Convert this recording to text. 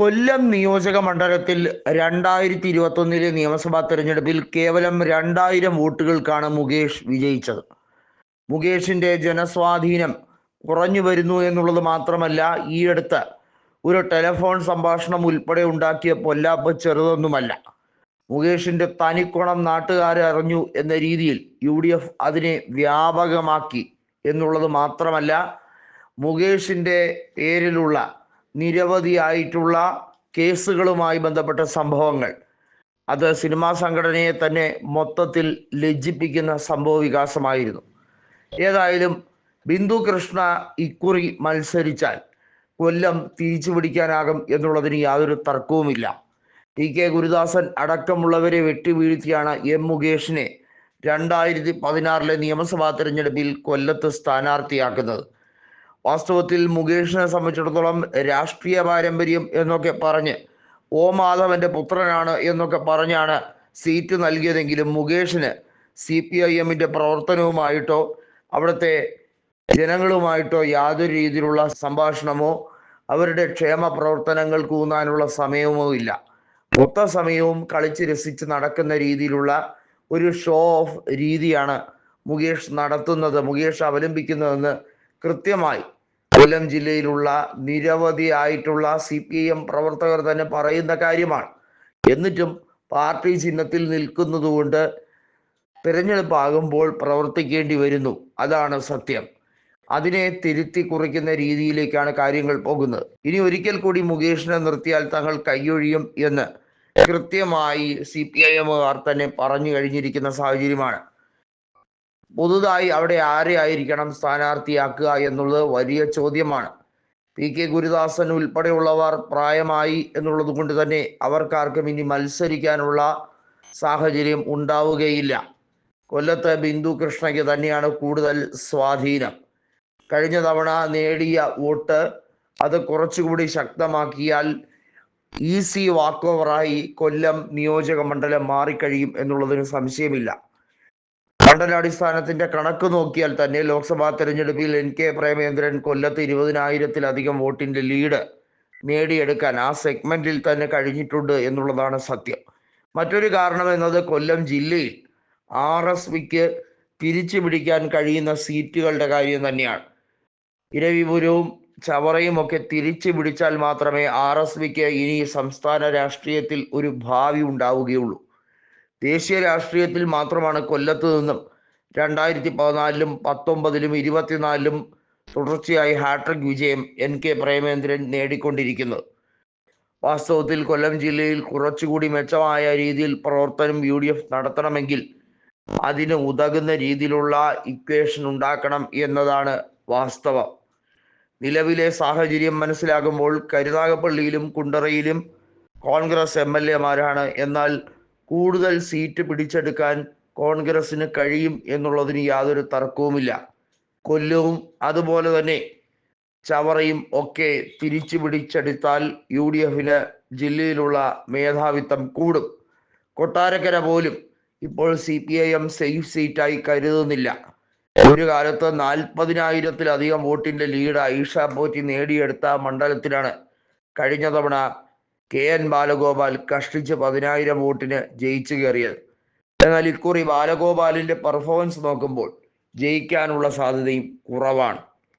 കൊല്ലം നിയോജക മണ്ഡലത്തിൽ രണ്ടായിരത്തി ഇരുപത്തൊന്നിലെ നിയമസഭാ തെരഞ്ഞെടുപ്പിൽ കേവലം രണ്ടായിരം വോട്ടുകൾക്കാണ് മുകേഷ് വിജയിച്ചത്. മുകേഷിന്റെ ജനസ്വാധീനം കുറഞ്ഞു വരുന്നു എന്നുള്ളത് മാത്രമല്ല ഈയടുത്ത് ഒരു ടെലിഫോൺ സംഭാഷണം ഉൾപ്പെടെ ഉണ്ടാക്കിയ പൊല്ലാപ്പ് ചെറുതൊന്നുമല്ല. മുകേഷിന്റെ തനിക്കുണം നാട്ടുകാരെ അറിഞ്ഞു എന്ന രീതിയിൽ യു ഡി എഫ് അതിനെ വ്യാപകമാക്കി എന്നുള്ളത് മാത്രമല്ല മുകേഷിന്റെ പേരിലുള്ള നിരവധിയായിട്ടുള്ള കേസുകളുമായി ബന്ധപ്പെട്ട സംഭവങ്ങൾ. അത് സിനിമാ സംഘടനയെ തന്നെ മൊത്തത്തിൽ ലജ്ജിപ്പിക്കുന്ന സംഭവ വികാസമായിരുന്നു. ഏതായാലും ബിന്ദു കൃഷ്ണ ഇക്കുറി മത്സരിച്ചാൽ കൊല്ലം തിരിച്ചു പിടിക്കാനാകും എന്നുള്ളതിന് യാതൊരു തർക്കവുമില്ല. ടി കെ ഗുരുദാസൻ അടക്കമുള്ളവരെ വെട്ടിവീഴ്ത്തിയാണ് എം മുകേഷിനെ രണ്ടായിരത്തി പതിനാറിലെ നിയമസഭാ തെരഞ്ഞെടുപ്പിൽ കൊല്ലത്ത് സ്ഥാനാർത്ഥിയാക്കുന്നത്. വാസ്തവത്തിൽ മുകേഷിനെ സംബന്ധിച്ചിടത്തോളം രാഷ്ട്രീയ പാരമ്പര്യം എന്നൊക്കെ പറഞ്ഞ് ഓ മാധവന്റെ പുത്രനാണ് എന്നൊക്കെ പറഞ്ഞാണ് സീറ്റ് നൽകിയതെങ്കിലും മുകേഷിന് സി പി ഐ എമ്മിന്റെ പ്രവർത്തനവുമായിട്ടോ അവിടുത്തെ ജനങ്ങളുമായിട്ടോ യാതൊരു രീതിയിലുള്ള സംഭാഷണമോ അവരുടെ ക്ഷേമ പ്രവർത്തനങ്ങൾക്ക് ഊന്നാനുള്ള സമയമോ ഇല്ല. മൊത്ത സമയവും കളിച്ച് രസിച്ച് നടക്കുന്ന രീതിയിലുള്ള ഒരു ഷോ ഓഫ് രീതിയാണ് മുകേഷ് നടത്തുന്നത്. മുകേഷ് അവലംബിക്കുന്നതെന്ന് കൃത്യമായി കൊല്ലം ജില്ലയിലുള്ള നിരവധി ആയിട്ടുള്ള സി പി എം പ്രവർത്തകർ തന്നെ പറയുന്ന കാര്യമാണ്. എന്നിട്ടും പാർട്ടി ചിഹ്നത്തിൽ നിൽക്കുന്നതുകൊണ്ട് തിരഞ്ഞെടുപ്പാകുമ്പോൾ പ്രവർത്തിക്കേണ്ടി വരുന്നു. അതാണ് സത്യം. അതിനെ തിരുത്തി കുറിക്കുന്ന രീതിയിലേക്കാണ് കാര്യങ്ങൾ പോകുന്നത്. ഇനി ഒരിക്കൽ കൂടി മുകേഷിനെ നിർത്തിയാൽ തങ്ങൾ കൈയൊഴിയും എന്ന് കൃത്യമായി സി പി ഐ എമ്മുകാർ തന്നെ പറഞ്ഞു കഴിഞ്ഞിരിക്കുന്ന സാഹചര്യമാണ്. പുതുതായി അവിടെ ആരെ ആയിരിക്കണം സ്ഥാനാർത്ഥിയാക്കുക എന്നുള്ളത് വലിയ ചോദ്യമാണ്. പി കെ ഗുരുദാസൻ ഉൾപ്പെടെയുള്ളവർ പ്രായമായി എന്നുള്ളത് കൊണ്ട് തന്നെ അവർക്കാർക്കും ഇനി മത്സരിക്കാനുള്ള സാഹചര്യം ഉണ്ടാവുകയില്ല. കൊല്ലത്ത് ബിന്ദു കൃഷ്ണയ്ക്ക് തന്നെയാണ് കൂടുതൽ സ്വാധീനം. കഴിഞ്ഞ തവണ നേടിയ വോട്ട് അത് കുറച്ചുകൂടി ശക്തമാക്കിയാൽ ഈസി വാക്ക് ഓവറായി കൊല്ലം നിയോജക മണ്ഡലം മാറിക്കഴിയും എന്നുള്ളതിന് സംശയമില്ല. മണ്ഡലാടിസ്ഥാനത്തിന്റെ കണക്ക് നോക്കിയാൽ തന്നെ ലോക്സഭാ തെരഞ്ഞെടുപ്പിൽ എൻ കെ പ്രേമേന്ദ്രൻ കൊല്ലത്ത് ഇരുപതിനായിരത്തിലധികം വോട്ടിന്റെ ലീഡ് നേടിയെടുക്കാൻ ആ സെഗ്മെന്റിൽ തന്നെ കഴിഞ്ഞിട്ടുണ്ട് എന്നുള്ളതാണ് സത്യം. മറ്റൊരു കാരണം എന്നത് കൊല്ലം ജില്ലയിൽ ആർ എസ് പിക്ക് തിരിച്ചു പിടിക്കാൻ കഴിയുന്ന സീറ്റുകളുടെ കാര്യം തന്നെയാണ്. ഇരവിപുരവും ചവറയും ഒക്കെ തിരിച്ചു പിടിച്ചാൽ മാത്രമേ ആർ എസ് പിക്ക് ഇനി സംസ്ഥാന രാഷ്ട്രീയത്തിൽ ഒരു ഭാവി ഉണ്ടാവുകയുള്ളൂ. ദേശീയ രാഷ്ട്രീയത്തിൽ മാത്രമാണ് കൊല്ലത്ത് നിന്നും രണ്ടായിരത്തി പതിനാലിലും പത്തൊമ്പതിലും ഇരുപത്തിനാലിലും തുടർച്ചയായി ഹാട്രിക് വിജയം എൻ കെ പ്രേമേന്ദ്രൻ നേടിക്കൊണ്ടിരിക്കുന്നത്. വാസ്തവത്തിൽ കൊല്ലം ജില്ലയിൽ കുറച്ചുകൂടി മെച്ചമായ രീതിയിൽ പ്രവർത്തനം യു ഡി എഫ് നടത്തണമെങ്കിൽ അതിന് ഉതകുന്ന രീതിയിലുള്ള ഇക്വേഷൻ ഉണ്ടാക്കണം എന്നതാണ് വാസ്തവം. നിലവിലെ സാഹചര്യം മനസ്സിലാകുമ്പോൾ കരുനാഗപ്പള്ളിയിലും കുണ്ടറയിലും കോൺഗ്രസ് എം എന്നാൽ കൂടുതൽ സീറ്റ് പിടിച്ചെടുക്കാൻ കോൺഗ്രസിന് കഴിയും എന്നുള്ളതിന് യാതൊരു തർക്കവുമില്ല. കൊല്ലവും അതുപോലെ തന്നെ ചവറയും ഒക്കെ തിരിച്ചു പിടിച്ചെടുത്താൽ യു ഡി എഫിന് ജില്ലയിലുള്ള മേധാവിത്വം കൂടും. കൊട്ടാരക്കര പോലും ഇപ്പോൾ C P I M safe സീറ്റായി കരുതുന്നില്ല. ഒരു കാലത്ത് നാൽപ്പതിനായിരത്തിലധികം വോട്ടിന്റെ ലീഡ് ഐഷ പോറ്റി നേടിയെടുത്ത മണ്ഡലത്തിലാണ് കഴിഞ്ഞ തവണ കെ എൻ ബാലഗോപാൽ കഷ്ടിച്ച് പതിനായിരം വോട്ടിന് ജയിച്ചു കയറിയത്. എന്നാൽ ഇക്കുറി ബാലഗോപാലിന്റെ പെർഫോമൻസ് നോക്കുമ്പോൾ ജയിക്കാനുള്ള സാധ്യതയും കുറവാണ്.